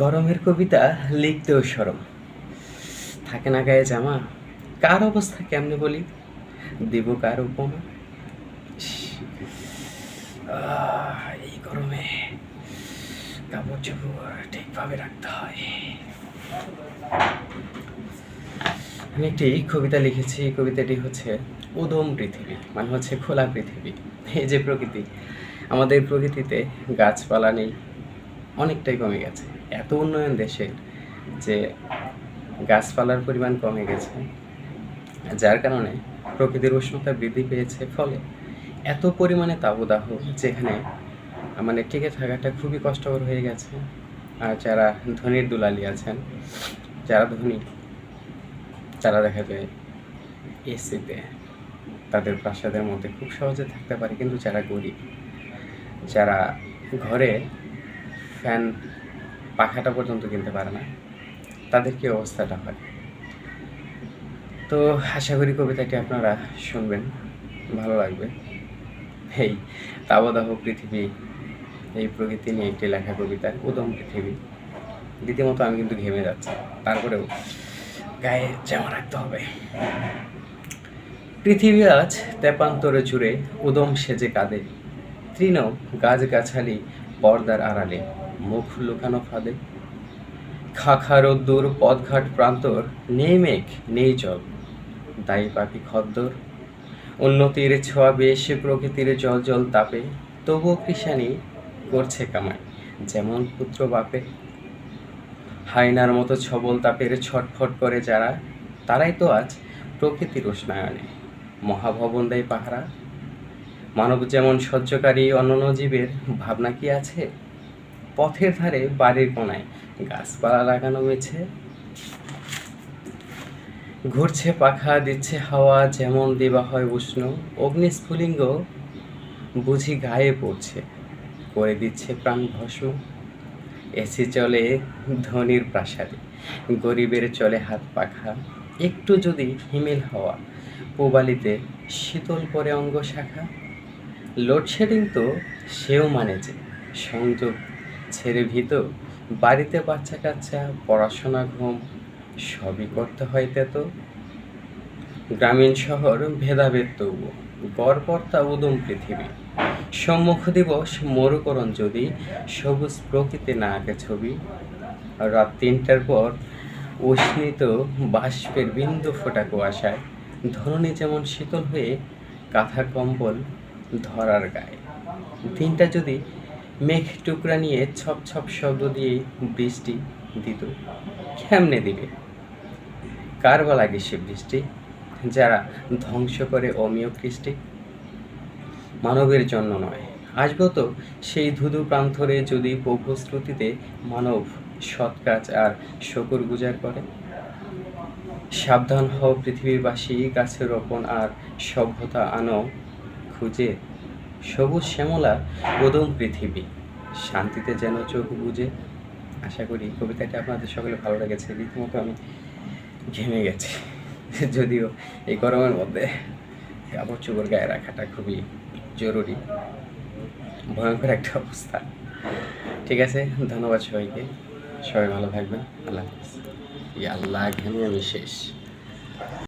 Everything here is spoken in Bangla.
গরমের কবিতা লিখতেও সরম। থাকে না গায়ে জামা? কার অবস্থা কেমনে বলি? দিব কার উপমা? এই গরমে কাপড় চোপড় ঠিকভাবে রাখতে হয়। আমি একটি কবিতা লিখেছি এই কবিতাটি হচ্ছে উদম পৃথিবী মানে হচ্ছে খোলা পৃথিবী। এই যে প্রকৃতি, আমাদের প্রকৃতিতে গাছপালা নেই অনেকটাই কমে গেছে। এত উন্নয়ন দেশের যে গাছপালার পরিমাণ কমে গেছে, যার কারণে প্রকৃতির উষ্ণতা বৃদ্ধি পেয়েছে, ফলে এত পরিমাণে তাবদাহ যেখানে মানে টিকে থাকাটা খুবই কষ্টকর হয়ে গেছে। আর যারা ধনির দুলালি আছেন, যারা ধনী, তারা দেখা যায় এসিতে তাদের প্রাসাদের মধ্যে খুব সহজে থাকতে পারে। কিন্তু যারা গরিব, যারা ঘরে ফ্যান পাখাটা পর্যন্ত কিনতে পারে না। তাদের কি অবস্থাটা হয়? তো আশা করি কবিতাটি আপনারা শুনবেন, ভালো লাগবে। এই তাবদাহ পৃথিবী, এই প্রকৃতি নিয়ে একটি লেখা কবিতা উদম পৃথিবী। রীতিমতো আমি কিন্তু ঘেমে যাচ্ছি, তারপরেও গায়ে জামা রাখতে হবে। পৃথিবী আজ তেপান্তরে জুড়ে উদম সেজে কাঁদে, তৃণ গাছগাছালি পর্দার আড়ালে। মুখ লুকানো ফাঁদে। খাখা রোদ্দুর পথঘাট প্রান্তর, নেই মেঘ, নেই জল। দায়ী পাখি খদ্দর, উন্নতির ছোঁয়া বেশে প্রকৃতির জল জল তাপে। তবুও কৃষানি করছে কামাই, যেমন পুত্র বাপে। হাইনার মতো ছবল তাপের ছটফট করে যারা, তারাই তো আজ প্রকৃতির উষ্ণায়নে। মহাভবন দেয় পাহারা। মানব যেমন সহ্যকারী অন্যান্য জীবের ভাবনা কি আছে? পথের ধারে বাড়ির কোনায় গাছপালা লাগানো হয়েছে। ঘুরছে, পাখা দিচ্ছে হাওয়া, যেমন দেওয়া হয় উষ্ণ। অগ্নিস্ফুলিঙ্গ বুঝি গায়ে পড়ছে, করে দিচ্ছে প্রাণ ভস্ম। এসি চলে ধনির প্রাসাদে, গরিবের চলে হাত পাখা। একটু যদি হিমেল হওয়া, পোবালিতে শীতল পরে অঙ্গ শাখা লোডশেডিং তো সেও মানে যে সংযোগ ছেড়ে ভীত, বাড়িতে বাচ্চা কাচ্চা, পড়াশোনা ঘুম, সবই করতে হয় তো গ্রামীণ শহর ভেদাভেদ তবু গড়পর্তা উদম পৃথিবী। সম্মুখ দিবস মরুকরণ যদি, সবুজ প্রকৃতি না আঁকে ছবি। রাত তিনটার পর উষ্ণিত বাষ্পের বিন্দু ফোটা কুয়াশায়, ধরণী যেমন শীতল হয়ে কাঁথা কম্বল ধরার গায়ে। দিনটা যদি মেঘ টুকরা নিয়ে ছপ ছপ শব্দ দিয়ে বৃষ্টি দিত। কেমনে দিবে? কার লাগে সে বৃষ্টি? যারা ধ্বংস করে অমীয় কৃষ্টি? মানবের জন্য নয়। আসব তো সেই ধুধু প্রান্তরে যদি প্রভু শ্রুতিতে মানব সৎ কাজ আর শকুর গুজার করে। সাবধান হও পৃথিবীবাসী গাছে রোপণ আর সভ্যতা আনো, খুঁজে সবুজ শ্যামলা, উদম পৃথিবী। শান্তিতে যেন চোখ বুঝে আশা করি কবিতাটি আপনাদের সকলে ভালো লেগেছে। রীতিমতো আমি ঘেমে গেছি, যদিও এই গরমের মধ্যে কাপড় চোপড় গায়ে রাখাটা খুবই জরুরি। ভয়ঙ্কর একটা অবস্থা। ঠিক আছে, ধন্যবাদ সবাইকে। সবাই ভালো থাকবেন। আল্লাহ হাফিজ। আল্লাহ ঘেমে আমি শেষ।